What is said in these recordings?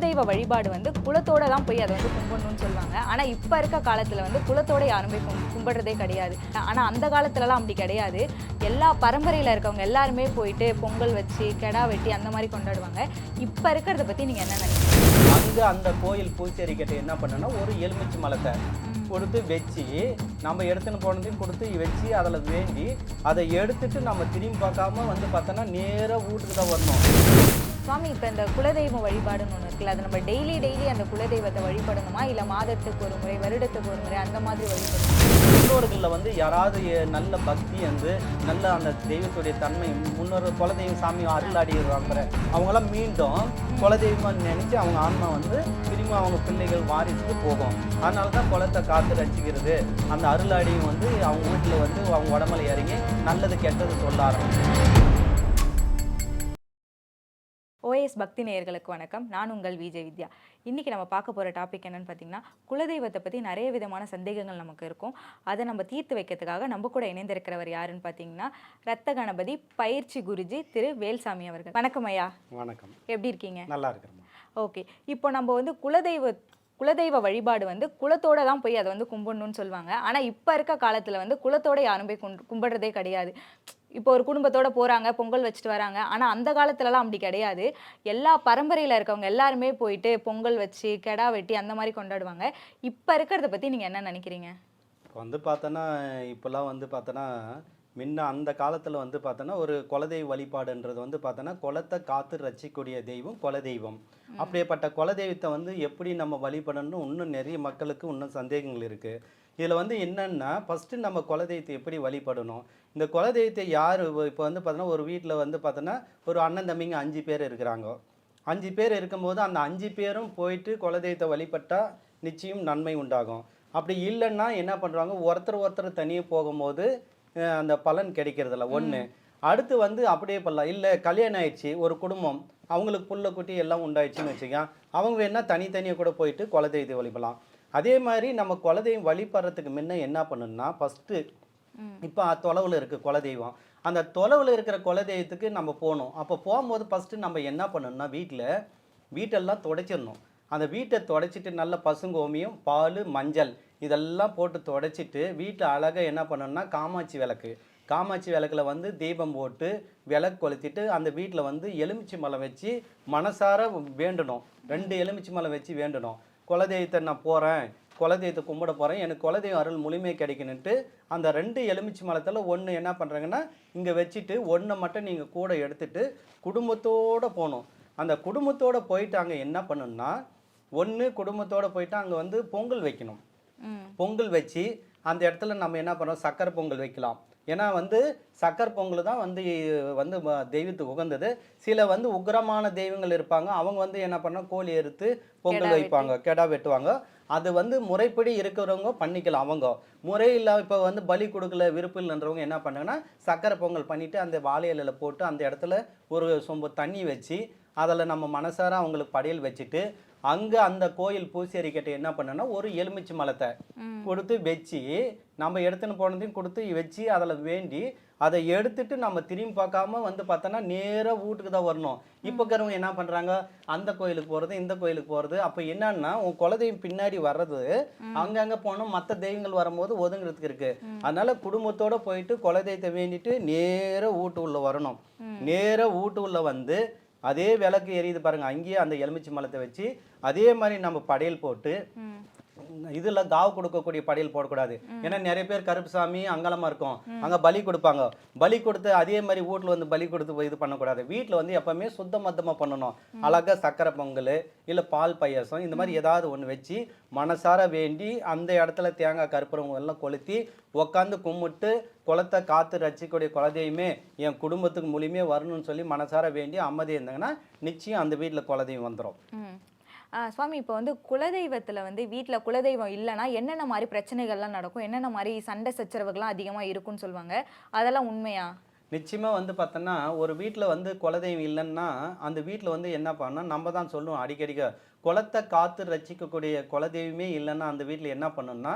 குலதெய்வ வழிபாடு வந்து குலத்தோட தான் போய் அதை வந்து கும்பிடணும்னு சொல்லுவாங்க. ஆனால் இப்போ இருக்க காலத்தில் வந்து குலத்தோட யாரும் போய் கும்- கும்பிடுறதே கிடையாது. ஆனால் அந்த காலத்துலலாம் அப்படி கிடையாது. எல்லா பரம்பரையில் இருக்கவங்க எல்லாருமே போயிட்டு பொங்கல் வச்சு கெடா வெட்டி அந்த மாதிரி கொண்டாடுவாங்க. இப்போ இருக்கிறத பற்றி நீங்கள் என்ன நினைக்கிறீங்க? அங்கே அந்த கோயில் பூச்சேரி கிட்ட என்ன பண்ணனா ஒரு எலுமிச்சி மலத்தை கொடுத்து வச்சு நம்ம எடுத்துன்னு போனதையும் கொடுத்து வச்சு அதில் வேண்டி அதை எடுத்துட்டு நம்ம திரும்பி பார்க்காம வந்து பார்த்தோன்னா நேராக வீட்டுக்கு தான் வரணும். சுவாமி இப்போ இந்த குலதெய்வ வழிபாடுன்னு ஒன்று இருக்குல்ல அது நம்ம டெய்லி டெய்லி அந்த குலதெய்வத்தை வழிபடணுமா? இல்லை மாதத்துக்கு ஒரு முறை வருடத்துக்கு ஒரு முறை அந்த மாதிரி வழிபடணும்? முன்னோர்களில் வந்து யாராவது நல்ல பக்தி வந்து நல்ல அந்த தெய்வத்துடைய தன்மை முன்னோர் குலதெய்வம் சாமி அருளாடிடுவாங்க அவங்களாம் மீண்டும் குலதெய்வம் நினச்சி அவங்க ஆன்மா வந்து திரும்ப அவங்க பிள்ளைகள் வாரிசுக்கு போகும். அதனால தான் குலத்தை காத்து ரசிக்கிறது. அந்த அருளாடியும் வந்து அவங்க வீட்டில் வந்து அவங்க உடம்புல இறங்கி நல்லது கெட்டது சொல்ல ஆரம்பிச்சு ஓஎஸ் பக்தி நேயர்களுக்கு வணக்கம். நான் உங்கள் விஜய் வித்யா. இன்றைக்கி நம்ம பார்க்க போகிற டாபிக் என்னன்னு பார்த்தீங்கன்னா குலதெய்வத்தை பற்றி நிறைய விதமான சந்தேகங்கள் நமக்கு இருக்கும். அதை நம்ம தீர்த்து வைக்கிறதுக்காக நம்ம கூட இணைந்திருக்கிறவர் யாருன்னு பார்த்தீங்கன்னா ரத்த கணபதி பயிற்சி குருஜி திரு வேல்சாமி அவர்கள். வணக்கம் ஐயா. வணக்கம். எப்படி இருக்கீங்க? நல்லா இருக்கிறோம் ஓகே. இப்போ நம்ம வந்து குலதெய்வ குலதெய்வ வழிபாடு வந்து குலத்தோட தான் போய் அதை வந்து கும்பிடணும்னு சொல்லுவாங்க. ஆனால் இப்போ இருக்க காலத்தில் வந்து குலத்தோட யாரும் போய் கும்பிடுறதே கிடையாது. இப்போ ஒரு குடும்பத்தோட போகிறாங்க பொங்கல் வச்சுட்டு வராங்க. ஆனால் அந்த காலத்துலலாம் அப்படி கிடையாது. எல்லா பரம்பரையில் இருக்கவங்க எல்லாருமே போயிட்டு பொங்கல் வச்சு கெடா வெட்டி அந்த மாதிரி கொண்டாடுவாங்க. இப்போ இருக்கிறத பற்றி நீங்கள் என்ன நினைக்கிறீங்க? இப்போ வந்து பார்த்தோன்னா இப்போல்லாம் வந்து பார்த்தோன்னா முன்ன அந்த காலத்தில் வந்து பார்த்தோன்னா ஒரு குலதெய்வ வழிபாடுன்றது வந்து பார்த்தோன்னா குலத்தை காத்து ரசிக்கக்கூடிய தெய்வம் குலதெய்வம். அப்படியேப்பட்ட குலதெய்வத்தை வந்து எப்படி நம்ம வழிபடணும்னு இன்னும் நிறைய மக்களுக்கு இன்னும் சந்தேகங்கள் இருக்குது இதில் வந்து என்னென்னா ஃபஸ்ட்டு நம்ம குலதெய்வத்தை எப்படி வழிபடணும்? இந்த குலதெய்வத்தை யார் இப்போ வந்து பார்த்தோன்னா ஒரு வீட்டில் வந்து பார்த்தோன்னா ஒரு அண்ணன் தம்பிங்க அஞ்சு பேர் இருக்கிறாங்க. அஞ்சு பேர் இருக்கும்போது அந்த அஞ்சு பேரும் போயிட்டு குலதெய்வத்தை வழிபட்டால் நிச்சயம் நன்மை உண்டாகும். அப்படி இல்லைன்னா என்ன பண்ணுறாங்க ஒருத்தர் ஒருத்தர் தனியே போகும்போது அந்த பலன் கிடைக்கிறதில்ல. ஒன்று அடுத்து வந்து அப்படியே பண்ணலாம். இல்லை கல்யாணம் ஆயிடுச்சு ஒரு குடும்பம் அவங்களுக்கு புள்ள குட்டி எல்லாம் உண்டாயிடுச்சுன்னு வச்சுக்கோங்க அவங்க வேணால் தனித்தனியாக கூட போயிட்டு குலதெய்வத்தை வழிபடலாம் அதே மாதிரி நம்ம குலதெய்வம் வழிபடுறதுக்கு முன்ன என்ன பண்ணணும்னா ஃபஸ்ட்டு இப்போ தொலைவில் இருக்குது குலதெய்வம். அந்த தொலைவில் இருக்கிற குலதெய்வத்துக்கு நம்ம போகணும். அப்போ போகும்போது ஃபஸ்ட்டு நம்ம என்ன பண்ணணும்னா வீட்டில் வீட்டெல்லாம் துடைச்சிடணும். அந்த வீட்டை துடைச்சிட்டு நல்ல பசுங்கோமியம் பால் மஞ்சள் இதெல்லாம் போட்டு தொடச்சிட்டு வீட்டில் அழகாக என்ன பண்ணணும்னா காமாட்சி விளக்கு. காமாட்சி விளக்குல வந்து தீபம் போட்டு விளக்கு கொளுத்திட்டு அந்த வீட்டில் வந்து எலுமிச்சை மலை வச்சு மனசார வேண்டணும். ரெண்டு எலுமிச்சை மலை வச்சு வேண்டணும். குலதெய்வத்தை நான் போகிறேன் குலதெய்வத்தை கும்பிட போகிறேன் எனக்கு குலதெய்வம் அருள் முழுமையாக கிடைக்கணுன்ட்டு அந்த ரெண்டு எலுமிச்சை மலத்தில் ஒன்று என்ன பண்ணுறாங்கன்னா இங்கே வச்சுட்டு ஒன்றை மட்டும் நீங்கள் கூட எடுத்துட்டு குடும்பத்தோடு போகணும். அந்த குடும்பத்தோடு போயிட்டு அங்கே என்ன பண்ணணும்னா ஒன்று குடும்பத்தோடு போயிட்டு அங்கே வந்து பொங்கல் வைக்கணும். பொங்கல் வச்சு அந்த இடத்துல நம்ம என்ன பண்ணுறோம் சக்கரை பொங்கல் வைக்கலாம். ஏன்னா வந்து சக்கரை பொங்கல் தான் வந்து வந்து தெய்வத்துக்கு உகந்தது. சில வந்து உக்கிரமான தெய்வங்கள் இருப்பாங்க. அவங்க வந்து என்ன பண்ணா கோழி அறுத்து பொங்கல் வைப்பாங்க. கெடா வெட்டுவாங்க. அது வந்து முறைப்படி இருக்கிறவங்க பண்ணிக்கலாம். அவங்க முறை இல்லை இப்போ வந்து பலி கொடுக்கல விருப்பம் இல்லைன்றவங்க என்ன பண்ணாங்கன்னா சக்கரை பொங்கல் பண்ணிட்டு அந்த வாழை இலையில போட்டு அந்த இடத்துல ஒரு சொம்பு தண்ணி வச்சு அதில் நம்ம மனசார அவங்களுக்கு படையல் வச்சுட்டு அங்கே அந்த கோயில் பூசேரி கிட்ட என்ன பண்ணனா ஒரு எலுமிச்சை மலத்தை கொடுத்து வச்சு நம்ம எடுத்துன்னு போனதையும் கொடுத்து வச்சு அதில் வேண்டி அதை எடுத்துட்டு நம்ம திரும்பி பார்க்காம வந்து பார்த்தோன்னா நேராக வீட்டுக்கு தான் வரணும். இப்போ இருக்கிறவங்க என்ன பண்ணுறாங்க அந்த கோயிலுக்கு போகிறது இந்த கோயிலுக்கு போகிறது அப்போ என்னன்னா உன் குலதெய்வம் பின்னாடி வர்றது அங்கங்கே போனோம் மற்ற தெய்வங்கள் வரும்போது ஒதுங்குறதுக்கு இருக்கு. அதனால குடும்பத்தோட போயிட்டு குலதெய்வத்தை வேண்டிட்டு நேராக வீட்டு உள்ள வரணும். நேராக வீட்டு உள்ள வந்து அதே விளக்கு எரியுது பாருங்க. அங்கேயே அந்த எலுமிச்சை மலத்தை வச்சு அதே மாதிரி நம்ம படையல் போட்டு இதுல காவு கொடுக்கக்கூடிய படையல் போடக்கூடாது. ஏன்னா நிறைய பேர் கருப்புசாமி அங்கலமா இருக்கும். அங்க பலி கொடுப்பாங்க. பலி கொடுத்து அதே மாதிரி வீட்ல வந்து பலி கொடுத்து இது பண்ணக்கூடாது. வீட்ல வந்து எப்பவுமே சுத்த மத்தமா பண்ணணும் அழகா சக்கரை பொங்கல் இல்ல பால் பாயாசம் இந்த மாதிரி ஏதாவது ஒண்ணு வச்சு மனசார வேண்டி அந்த இடத்துல தேங்காய் கருப்புறவங்க எல்லாம் கொளுத்தி உக்காந்து கும்பிட்டு குளத்தை காத்து ரசிக்கக்கூடிய குலதெய்வமே என் குடும்பத்துக்கு மூலியமே வரணும்னு சொல்லி மனசார வேண்டி அம்மதி இருந்தாங்கன்னா நிச்சயம் அந்த வீட்டுல குலதெய்வம் வந்துடும் சுவாமி இப்போ வந்து குலதெய்வத்தில் வந்து வீட்டில் குலதெய்வம் இல்லைன்னா என்னென்ன மாதிரி பிரச்சனைகள்லாம் நடக்கும்? என்னென்ன மாதிரி சண்டை சச்சரவுகள்லாம் அதிகமாக இருக்கும்னு சொல்லுவாங்க. அதெல்லாம் உண்மையா? நிச்சயமாக வந்து பார்த்தோன்னா ஒரு வீட்டில் வந்து குலதெய்வம் இல்லைன்னா அந்த வீட்டில் வந்து என்ன பண்ணணும் நம்ம தான் சொல்லுவோம் அடிக்கடிக்க குலத்தை காத்து ரசிக்கக்கூடிய குலதெய்வமே இல்லைன்னா அந்த வீட்டில் என்ன பண்ணணும்னா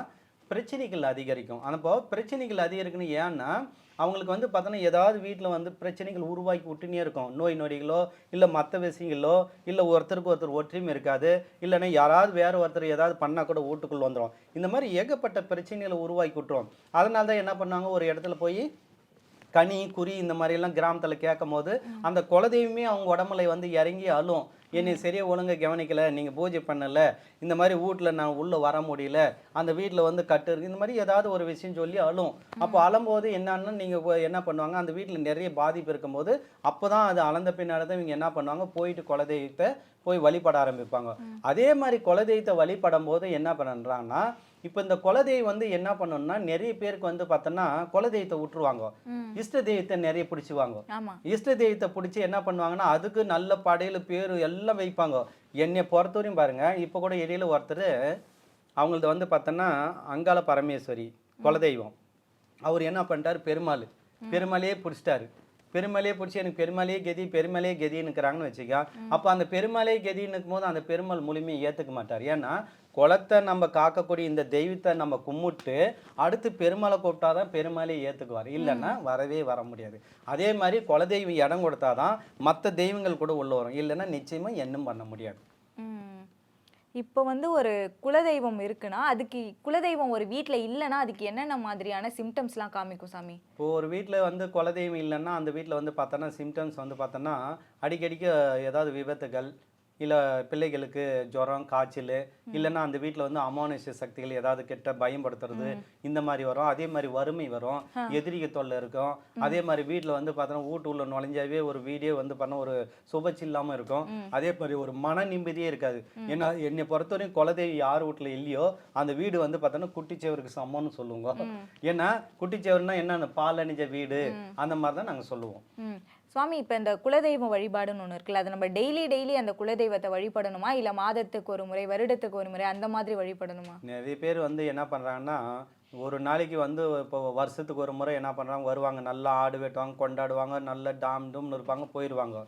பிரச்சனைகள் அதிகரிக்கும். அப்போ பிரச்சனைகள் அதிகரிக்கணும் ஏன்னா அவங்களுக்கு வந்து பார்த்தோன்னா ஏதாவது வீட்டில் வந்து பிரச்சனைகள் உருவாக்கி விட்டுனே இருக்கும். நோய் நொடிகளோ இல்லை மற்ற விஷயங்களோ இல்லை ஒருத்தருக்கு ஒருத்தர் ஒற்றுமை இருக்காது. இல்லைன்னா யாராவது வேறு ஒருத்தர் ஏதாவது பண்ணால் கூட வீட்டுக்குள்ளே வந்துடும் இந்த மாதிரி ஏகப்பட்ட பிரச்சனைகளை உருவாக்கி விட்டுரும். அதனால தான் என்ன பண்ணாங்க ஒரு இடத்துல போய் கனி குறி இந்த மாதிரி எல்லாம் கிராமத்தில் கேட்கும் போது அந்த குலதெய்வமே அவங்க உடம்புல வந்து இறங்கி அழும். என்னை சரியாக ஒழுங்காக கவனிக்கலை நீங்கள் பூஜை பண்ணல இந்த மாதிரி வீட்டில் நான் உள்ளே வர முடியல அந்த வீட்டில் வந்து கட்டு இருக்குது இந்த மாதிரி ஏதாவது ஒரு விஷயம் சொல்லி அழும். அப்போ அழும்போது என்னன்னு நீங்கள் என்ன பண்ணுவாங்க அந்த வீட்டில் நிறைய பாதிப்பு இருக்கும்போது அப்போ தான் அது அளந்த பின்னாடி தான் இவங்க என்ன பண்ணுவாங்க போயிட்டு குலதெய்வத்தை போய் வழிபட ஆரம்பிப்பாங்க. அதே மாதிரி குலதெய்வத்தை வழிபடும் போது என்ன பண்ணுறாங்கன்னா இப்போ இந்த குலதெய்வம் வந்து என்ன பண்ணணும்னா நிறைய பேருக்கு வந்து பார்த்தோன்னா குலதெய்வத்தை விட்டுருவாங்க. இஷ்ட தெய்வத்தை நிறைய பிடிச்சுவாங்க. இஷ்ட தெய்வத்தை பிடிச்சி என்ன பண்ணுவாங்கன்னா அதுக்கு நல்ல படையில பேர் எல்லாம் வைப்பாங்க. என்னை பொறுத்தவரையும் பாருங்க இப்போ கூட இடையில ஒருத்தர் அவங்களது வந்து பார்த்தோன்னா அங்காள பரமேஸ்வரி குலதெய்வம். அவர் என்ன பண்ணிட்டாரு? பெருமாள். பெருமாளையே பிடிச்சிட்டாரு. பெருமாளையே பிடிச்சி எனக்கு பெருமாளையே கதி பெருமாளையே கதின்னுக்கிறாங்கன்னு வச்சுக்க. அப்போ அந்த பெருமாளையே கதின்னு போது அந்த பெருமாள் முழுமையை ஏற்றுக்க மாட்டார். ஏன்னா குலத்தை நம்ம காக்கக்கூடிய இந்த தெய்வத்தை நம்ம கும்பிட்டு அடுத்து பெருமாளை கூப்பிட்டாதான் பெருமாளே ஏற்றுக்குவார் இல்லைன்னா வரவே வர முடியாது. அதே மாதிரி குலதெய்வம் இடம் கொடுத்தாதான் மற்ற தெய்வங்கள் கூட உள்ள வரும். இல்லைன்னா நிச்சயமாக என்னும் பண்ண முடியாது. இப்போ வந்து ஒரு குலதெய்வம் இருக்குன்னா அதுக்கு குலதெய்வம் ஒரு வீட்ல இல்லைன்னா அதுக்கு என்னென்ன மாதிரியான சிம்டம்ஸ்லாம் காமிக்கும் சாமி? இப்போ ஒரு வீட்டில் வந்து குலதெய்வம் இல்லைன்னா அந்த வீட்டில் வந்து பார்த்தோன்னா சிம்டம்ஸ் வந்து பார்த்தோன்னா அடிக்கடிக்கு ஏதாவது விபத்துகள் இல்லை பிள்ளைகளுக்கு ஜுரம் காய்ச்சல் இல்லைன்னா அந்த வீட்டில் வந்து அமானுஷ்ய சக்திகள் ஏதாவது கெட்ட பயன்படுத்துறது இந்த மாதிரி வரும். அதே மாதிரி வறுமை வரும். எதிரிக தொல்லை இருக்கும். அதே மாதிரி வீட்டில் வந்து பார்த்தோன்னா வீட்டு உள்ள நுழைஞ்சாவே ஒரு வீடே வந்து பண்ண ஒரு சுபச்சி இல்லாமல் இருக்கும். அதே மாதிரி ஒரு மன நிம்மதியே இருக்காது. ஏன்னா என்னை பொறுத்தவரையும் குலதெய்வம் யார் வீட்டில் இல்லையோ அந்த வீடு வந்து பார்த்தோன்னா குட்டிச்சேவருக்கு சமம்னு சொல்லுவோங்க ஏன்னா குட்டிச்சேவர்னா என்ன பால் அணிஞ்ச வீடு. அந்த மாதிரி தான் நாங்கள் சொல்லுவோம். சுவாமி இப்போ இந்த குலதெய்வம் வழிபாடுன்னு ஒன்று இருக்குல்ல அது நம்ம டெய்லி டெய்லி அந்த குலதெய்வத்தை வழிபடணுமா? இல்லை மாதத்துக்கு ஒரு முறை வருடத்துக்கு ஒரு முறை அந்த மாதிரி வழிபடணுமா? நிறைய பேர் வந்து என்ன பண்ணுறாங்கன்னா ஒரு நாளைக்கு வந்து இப்போ வருஷத்துக்கு ஒரு முறை என்ன பண்ணுறாங்க வருவாங்க. நல்லா ஆடு வெட்டுவாங்க கொண்டாடுவாங்க நல்ல டாம் டூம்னு இருப்பாங்க போயிடுவாங்க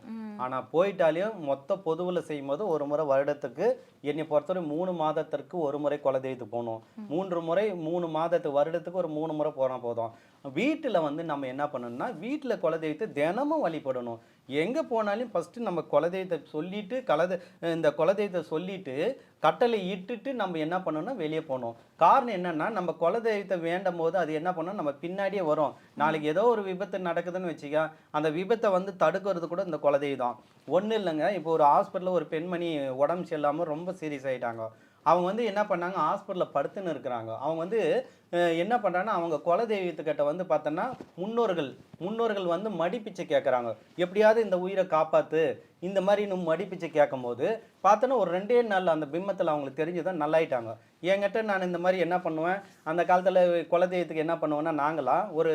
ஆனால் போயிட்டாலையும் மொத்த பொதுவில் செய்யும்போது ஒரு முறை வருடத்துக்கு என்னை பொறுத்தவரை மூணு மாதத்திற்கு ஒரு முறை குலதெய்வத்துக்கு போகணும். மூன்று முறை மூணு மாதத்துக்கு வருடத்துக்கு ஒரு மூணு முறை போனால் போதும். வீட்டில் வந்து நம்ம என்ன பண்ணணும்னா வீட்டில் குலதெய்வத்தை தினமும் வழிபடணும். எங்கே போனாலும் ஃபஸ்ட்டு நம்ம குலதெய்வத்தை சொல்லிட்டு கலத இந்த குலதெய்வத்தை சொல்லிட்டு கட்டளை இட்டுட்டு நம்ம என்ன பண்ணணும்னா வெளியே போகணும். காரணம் என்னன்னா நம்ம குலதெய்வத்தை வேண்டும் போது அது என்ன பண்ணோம் நம்ம பின்னாடியே வரும். நாளைக்கு ஏதோ ஒரு விபத்து நடக்குதுன்னு வச்சுக்க அந்த விபத்தை வந்து தடுக்கிறது கூட இந்த குலதெய்வம் தான். ஒன்றும் இல்லைங்க. இப்போ ஒரு ஹாஸ்பிட்டலில் ஒரு பெண்மணி உடம்பு சரியில்லாமல் ரொம்ப சீரியஸ் ஆகிட்டாங்க அவங்க வந்து என்ன பண்ணாங்க? ஹாஸ்பிட்டலில் படுத்துன்னு இருக்கிறாங்க. அவங்க வந்து என்ன பண்ணுறாங்கன்னா அவங்க குலதெய்வத்துக்கிட்ட வந்து பார்த்தோன்னா முன்னோர்கள் முன்னோர்கள் வந்து மடிப்பிச்சை கேட்குறாங்க எப்படியாவது இந்த உயிரை காப்பாற்று இந்த மாதிரி இன்னும் மடிப்பிச்சை கேட்கும்போது பார்த்தோன்னா ஒரு ரெண்டே நாள் அந்த பிம்பத்தில் அவங்களுக்கு தெரிஞ்சுதான் நல்லாயிட்டாங்க. என்கிட்ட நான் இந்த மாதிரி என்ன பண்ணுவேன்? அந்த காலத்தில் குலதெய்வத்துக்கு என்ன பண்ணுவேன்னா நாங்களாம் ஒரு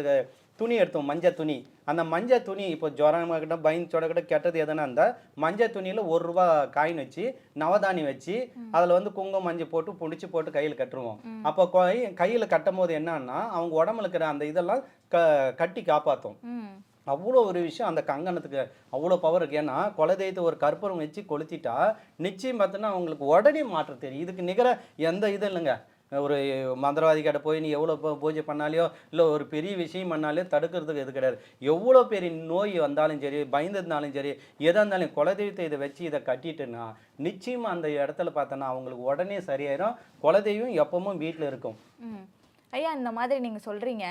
துணி எடுத்தோம் மஞ்சள் துணி. அந்த மஞ்சள் துணி இப்போ ஜுரம் கிட்ட பயந்து சொட கிட்ட கெட்டது எதுனா அந்த மஞ்சள் துணியில் ஒரு ரூபா காயின் வச்சு நவதானி வச்சு அதில் வந்து குங்குமம் மஞ்சள் போட்டு பிடிச்சி போட்டு கையில் கட்டுருவோம். அப்போ கையில் கட்டும் போது என்னன்னா அவங்க உடம்புல இருக்கிற அந்த இதெல்லாம் க கட்டி காப்பாற்றும் அவ்வளோ ஒரு விஷயம் அந்த கங்கணத்துக்கு அவ்வளோ பவர் இருக்கு. ஏன்னா குலதெய்வத்தை ஒரு கற்பூரம் வச்சு கொளுத்திட்டா நிச்சயம் பார்த்தோன்னா அவங்களுக்கு உடனே மாற்றம் தெரியும். இதுக்கு நிகர எந்த இது இல்லைங்க. ஒரு மந்திரவாதிக்கிட்ட போய் நீ எவ்வளோ பூஜை பண்ணாலையோ இல்லை ஒரு பெரிய விஷயம் பண்ணாலே தடுக்கிறதுக்கு இது கிடையாது. எவ்வளோ பெரிய நோய் வந்தாலும் சரி பயந்துருந்தாலும் சரி எதாக இருந்தாலும் குலதெய்வத்தை இதை வச்சு இதை கட்டிட்டுன்னா நிச்சயமாக அந்த இடத்துல பார்த்தோன்னா அவங்களுக்கு உடனே சரியாயிரும். குலதெய்வம் எப்பவும் வீட்டில் இருக்கும். ஐயா இந்த மாதிரி நீங்கள் சொல்கிறீங்க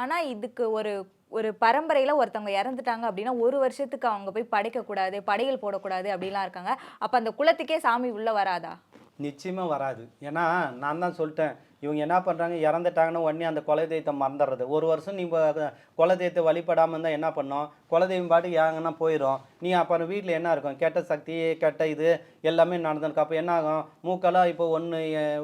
ஆனால் இதுக்கு ஒரு ஒரு பரம்பரையில் ஒருத்தவங்க இறந்துட்டாங்க அப்படின்னா ஒரு வருஷத்துக்கு அவங்க போய் படைக்கக்கூடாது படையல் போடக்கூடாது அப்படிலாம் இருக்காங்க. அப்போ அந்த குளத்துக்கே சாமி உள்ளே வராதா? நிச்சயமாக வராது. ஏன்னா நான் தான் சொல்லிட்டேன். இவங்க என்ன பண்ணுறாங்க இறந்துட்டாங்கன்னா உடனே அந்த குலதெய்வத்தை மறந்துடுறது. ஒரு வருஷம் நீ குல குலதெய்வத்தை வழிபடாமல் இருந்தால் என்ன பண்ணோம்? குலதெய்வம் பாட்டுக்கு ஏங்கன்னா போயிடும் நீ அப்புறம் வீட்டில் என்ன இருக்கும்? கெட்ட சக்தி கெட்ட இது எல்லாமே நடந்திருக்கு அப்போ என்ன ஆகும்? மூக்கெல்லாம் இப்போ ஒன்று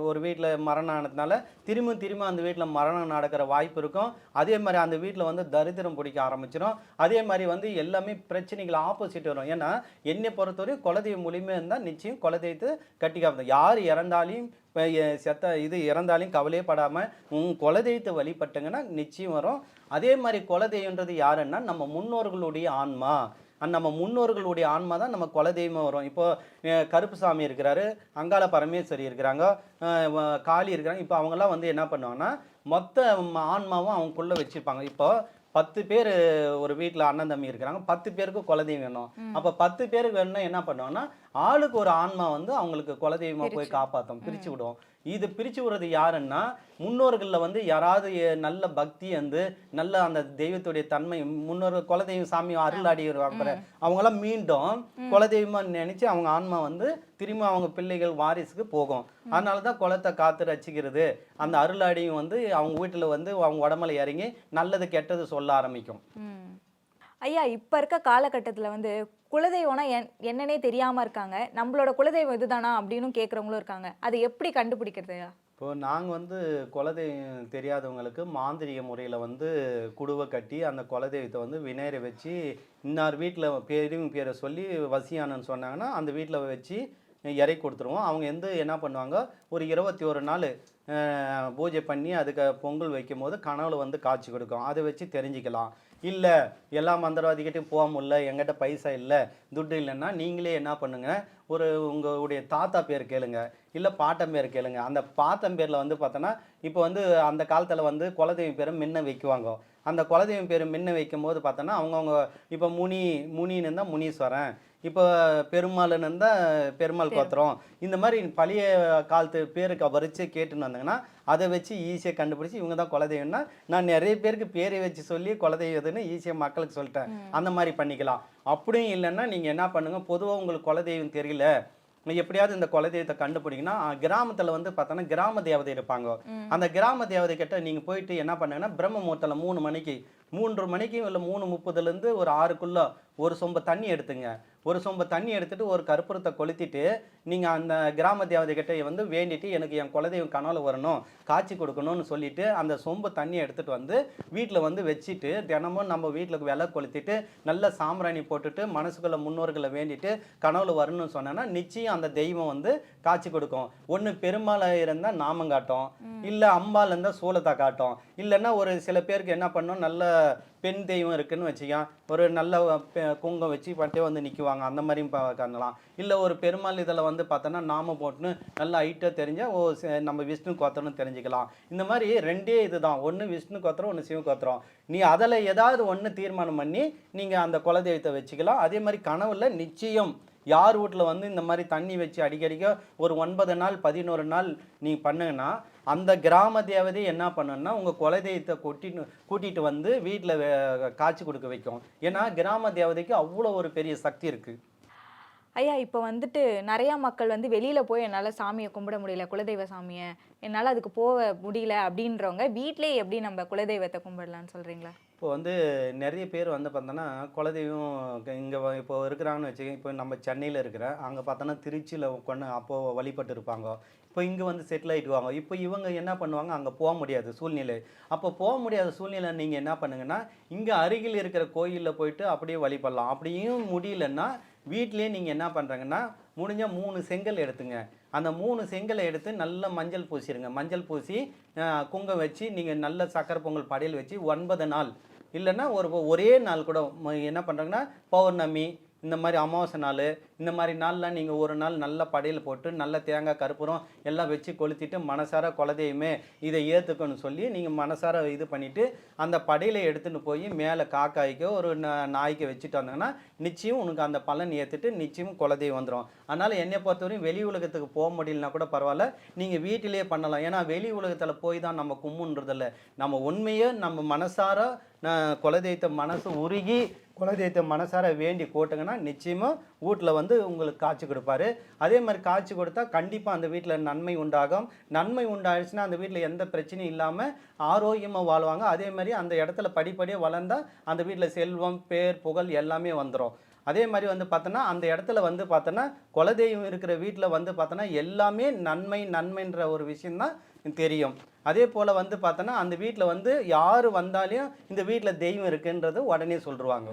ஒரு வீட்டில் மரணம் ஆனதுனால திரும்ப திரும்ப அந்த வீட்டில் மரணம் நடக்கிற வாய்ப்பு இருக்கும். அதே மாதிரி அந்த வீட்டில் வந்து தரித்திரம் பிடிக்க ஆரம்பிச்சிடும் அதே மாதிரி வந்து எல்லாமே பிரச்சனைகள் ஆப்போசிட் வரும். ஏன்னா என்னை பொறுத்தவரை குலதெய்வம் மூலியமே இருந்தால் நிச்சயம் குலதெய்வத்தை கட்டி யார் இறந்தாலையும் இப்போ செத்த இது இறந்தாலையும் கவலையே படாமல் உன் குலதெய்வத்தை வழிபட்டுங்கன்னா நிச்சயம் வரும். அதே மாதிரி குலதெய்வன்றது யாருன்னா நம்ம முன்னோர்களுடைய ஆன்மா. அந்த நம்ம முன்னோர்களுடைய ஆன்மா தான் நம்ம குலதெய்வம் வரும். இப்போது கருப்புசாமி இருக்கிறாரு அங்காள பரமேஸ்வரி இருக்கிறாங்க காளி இருக்கிறாங்க. இப்போ அவங்கெல்லாம் வந்து என்ன பண்ணுவாங்கன்னா மொத்த ஆன்மாவும் அவங்களுக்குள்ள வச்சுருப்பாங்க. இப்போது பத்து பேர் ஒரு வீட்டில் அண்ணன் தம்பி இருக்கிறாங்க. பத்து பேருக்கு குலதெய்வம் வேணும். அப்போ பத்து பேருக்கு வேணும்னா என்ன பண்ணுவாங்கன்னா ஆளுக்கு ஒரு ஆன்மா வந்து அவங்களுக்கு குலதெய்வமா போய். காப்பாற்றும் பிரிச்சு விடும் இது பிரிச்சு விடுறது யாருன்னா முன்னோர்களில் வந்து யாராவது நல்ல பக்தி வந்து நல்ல அந்த தெய்வத்துடைய தன்மை முன்னோர்கள் குலதெய்வம் சாமி அருளாடி அவங்களாம் மீண்டும் குலதெய்வமா நினைச்சு அவங்க ஆன்மா வந்து திரும்ப அவங்க பிள்ளைகள் வாரிசுக்கு போகும். அதனால தான் குலத்தை காத்து ரசிக்கிறது. அந்த அருளாடியும் வந்து அவங்க வீட்டில் வந்து அவங்க உடம்புல இறங்கி நல்லது கெட்டது சொல்ல ஆரம்பிக்கும். ஐயா இப்போ இருக்க காலகட்டத்தில் வந்து குலதெய்வம்னா என் என்னன்னே தெரியாமல் இருக்காங்க. நம்மளோட குலதெய்வம் இதுதானா அப்படின்னு கேட்குறவங்களும் இருக்காங்க. அதை எப்படி கண்டுபிடிக்கிறது இப்போது இப்போ நாங்கள் வந்து குலதெய்வம் தெரியாதவங்களுக்கு மாந்திரிக முறையில் வந்து குடுவை கட்டி அந்த குலதெய்வத்தை வந்து விநாயகரை வச்சு இன்னார் வீட்டில் பெரியவங்க பேரை சொல்லி வசியானன்னு சொன்னாங்கன்னா அந்த வீட்டில் வச்சு இறை கொடுத்துருவோம். அவங்க வந்து என்ன பண்ணுவாங்க? ஒரு இருபத்தி ஒரு நாள் பூஜை பண்ணி அதுக்கு பொங்கல் வைக்கும் போது கனவுல வந்து காட்சி கொடுக்கும். அதை வச்சு தெரிஞ்சுக்கலாம். இல்லை எல்லா மந்திரவாதிகிட்டையும் போக முடியல எங்கிட்ட பைசா இல்லை துட்டு இல்லைன்னா நீங்களே என்ன பண்ணுங்க? ஒரு உங்களுடைய தாத்தா பேர் கேளுங்க இல்லை பாட்டம் பேர் கேளுங்க. அந்த பாத்தம் பேரில் வந்து பார்த்தோன்னா இப்போ வந்து அந்த காலத்தில் வந்து குலதெய்வம் பேரை முன்ன வைக்குவாங்க. அந்த குலதெய்வம் பேர் முன்ன வைக்கும் போது பார்த்தோன்னா அவங்கவுங்க இப்போ முனி முனின்னு இருந்தால் முனீஸ்வரன். இப்போ பெருமாள்னு இருந்தால் பெருமாள் கோத்திரம். இந்த மாதிரி பழைய காலத்து பேருக்கு வரிச்சு கேட்டுன்னு வந்தாங்கன்னா அதை வச்சு ஈஸியாக கண்டுபிடிச்சி இவங்க தான் குலதெய்வம்னா நான் நிறைய பேருக்கு பேரை வச்சு சொல்லி குலதெய்வம் எதுன்னு ஈஸியாக மக்களுக்கு சொல்லிட்டேன். அந்த மாதிரி பண்ணிக்கலாம். அப்படியும் இல்லைன்னா நீங்கள் என்ன பண்ணுங்க பொதுவாக உங்களுக்கு குலதெய்வம் தெரியல. எப்படியாவது இந்த குலதெய்வத்தை கண்டுபிடிங்கன்னா கிராமத்தில் வந்து பார்த்தோன்னா கிராம தேவதை இருப்பாங்க. அந்த கிராம தேவதை கிட்ட நீங்கள் போயிட்டு என்ன பண்ணுங்கன்னா பிரம்ம முகூர்த்தத்தில் மூணு மணிக்கு மூன்று மணிக்கு இல்லை மூணு முப்பதுலேருந்து ஒரு ஆறுக்குள்ள ஒரு சொம்பு தண்ணி எடுத்துங்க. ஒரு சொம்பு தண்ணி எடுத்துட்டு ஒரு கற்பூரத்தை கொளுத்திட்டு நீங்கள் அந்த கிராம தேவதை கிட்ட வந்து வேண்டிட்டு எனக்கு என் குலதெய்வம் கனவுல வரணும் காட்சி கொடுக்கணும்னு சொல்லிட்டு அந்த சொம்பு தண்ணி எடுத்துட்டு வந்து வீட்டில் வந்து வச்சுட்டு தினமும் நம்ம வீட்டில் விலை கொளுத்திட்டு நல்ல சாம்பிராணி போட்டுட்டு மனசுக்குள்ள முன்னோர்களை வேண்டிட்டு கனவுல வரணும்னு சொன்னேன்னா நிச்சயம் அந்த தெய்வம் வந்து காட்சி கொடுக்கும். ஒன்று பெருமாளாக இருந்தால் நாமம் காட்டும். இல்லை அம்பாள் இருந்தால் சூலத்தை காட்டும். இல்லைன்னா ஒரு சில பேருக்கு என்ன பண்ணும் நல்ல பெண் தெய்வம் இருக்குன்னு வச்சுக்கோங்க. ஒரு நல்ல குங்கம் வச்சு பட்டே வந்து நிற்குவாங்க அந்த மாதிரியும் காணலாம். பண்ணலாம் இல்லை ஒரு பெருமாள் இதில் வந்து பார்த்தோன்னா நாம போட்டுன்னு நல்லா ஹைட்டாக தெரிஞ்சால் ஓ நம்ம விஷ்ணு கோத்திரம்னு தெரிஞ்சுக்கலாம். இந்த மாதிரி ரெண்டே இது தான் ஒன்று விஷ்ணு கோத்திரம் ஒன்று சிவ கோத்திரம். நீ அதில் ஏதாவது ஒன்று தீர்மானம் பண்ணி நீங்கள் அந்த குலதெய்வத்தை வச்சுக்கலாம். அதே மாதிரி கனவுல நிச்சயம் யார் வீட்டில் வந்து இந்த மாதிரி தண்ணி வச்சு அடிக்கடிக்க ஒரு ஒன்பது நாள் பதினோரு நாள் நீ பண்ணுங்கன்னா அந்த கிராம தேவதை என்ன பண்ணுன்னா உங்கள் குலதெய்வத்தை கொட்டிட்டு கூட்டிகிட்டு வந்து வீட்டில் காட்சி கொடுக்க வைக்கும். ஏன்னா கிராம தேவதைக்கு அவ்வளோ ஒரு பெரிய சக்தி இருக்குது ஐயா இப்போ வந்துட்டு நிறையா மக்கள் வந்து வெளியில் போய் என்னால் சாமியை கும்பிட முடியல குலதெய்வ சாமியை என்னால் அதுக்கு போக முடியல அப்படின்றவங்க வீட்டிலேயே எப்படி நம்ம குலதெய்வத்தை கும்பிடலாம்னு சொல்கிறீங்களா இப்போ வந்து நிறைய பேர் வந்து பார்த்தோன்னா குலதெய்வம் இங்கே இப்போ இருக்கிறாங்கன்னு வச்சுக்கோங்க இப்போ நம்ம சென்னையில் இருக்கிற அங்கே பார்த்தோன்னா திருச்சியில் கொண்டு அப்போது வழிபட்டு இருப்பாங்க. இப்போ இங்கே வந்து செட்டில் ஆகிடுவாங்க இப்போ இவங்க என்ன பண்ணுவாங்க? அங்கே போக முடியாது சூழ்நிலை. அப்போ போக முடியாத சூழ்நிலை நீங்கள் என்ன பண்ணுங்கன்னா இங்கே அருகில் இருக்கிற கோயிலில் போயிட்டு அப்படியே வழிபடலாம் அப்படியும் முடியலன்னா வீட்டிலே நீங்கள் என்ன பண்ணுறாங்கன்னா முடிஞ்ச மூணு செங்கல் எடுத்துங்க. அந்த மூணு செங்கலை எடுத்து நல்ல மஞ்சள் பூசிடுங்க மஞ்சள் பூசி குங்கம் வச்சு நீங்கள் நல்ல சக்கரை பொங்கல் படையல் வச்சு ஒன்பது நாள். இல்லைன்னா ஒரு ஒரே நாள் கூட என்ன பண்ணுறாங்கன்னா பௌர்ணமி இந்த மாதிரி அமாவாசை நாள் இந்த மாதிரி நாள்லாம் நீங்கள் ஒரு நாள் நல்ல படையல் போட்டு நல்ல தேங்காய் கருப்பூரம் எல்லாம் வச்சு கொளுத்திட்டு மனசார குலதெய்வமே இதை ஏற்றுக்கணும் சொல்லி நீங்கள் மனசார இது பண்ணிவிட்டு அந்த படையில் எடுத்துன்னு போய் மேலே காக்காய்க்கோ ஒரு நா- நாய்க்கு வச்சுட்டு வந்தாங்கன்னா நிச்சயம் உனக்கு அந்த பலன் ஏற்றுட்டு நிச்சயம் குலதெய்வம் வந்துடும் அதனால் என்னை பொறுத்தவரையும் வெளி உலகத்துக்கு போக முடியலனா கூட பரவாயில்ல. நீங்கள் வீட்டிலேயே பண்ணலாம். ஏன்னா வெளி உலகத்தில் போய் தான் நம்ம கும்முன்றதில்ல நம்ம உண்மையை நம்ம மனசார குலதெய்வத்தை மனசு உருகி குலதெய்வத்தை மனசார வேண்டி போட்டுங்கன்னா நிச்சயமாக வீட்டில் வந்து உங்களுக்கு காய்ச்சி கொடுப்பாரு. அதே மாதிரி காய்ச்சி கொடுத்தா கண்டிப்பாக அந்த வீட்டில் நன்மை உண்டாகும். நன்மை உண்டாயிடுச்சுன்னா அந்த வீட்டில் எந்த பிரச்சனையும் இல்லாமல் ஆரோக்கியமாக வாழ்வாங்க. அதே மாதிரி அந்த இடத்துல படிப்படியாக வளர்ந்தால் அந்த வீட்டில் செல்வம் பேர் புகழ் எல்லாமே வந்துடும் அதே மாதிரி வந்து பார்த்தோன்னா அந்த இடத்துல வந்து பார்த்தோன்னா குலதெய்வம் இருக்கிற வீட்டில் வந்து பார்த்தோன்னா எல்லாமே நன்மை நன்மைன்ற ஒரு விஷயந்தான் தெரியும். அதே போல் வந்து பார்த்தோன்னா அந்த வீட்டில் வந்து யார் வந்தாலையும் இந்த வீட்டில் தெய்வம் இருக்குன்றது உடனே சொல்லிருவாங்க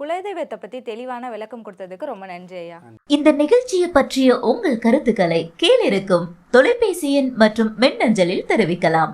குலதெய்வத்தை பற்றி தெளிவான விளக்கம் கொடுத்ததுக்கு ரொம்ப நன்றி ஐயா. இந்த நிகழ்ச்சியை பற்றிய உங்கள் கருத்துக்களை கீழிருக்கும் தொலைபேசி எண் மற்றும் மின்னஞ்சலில் தெரிவிக்கலாம்.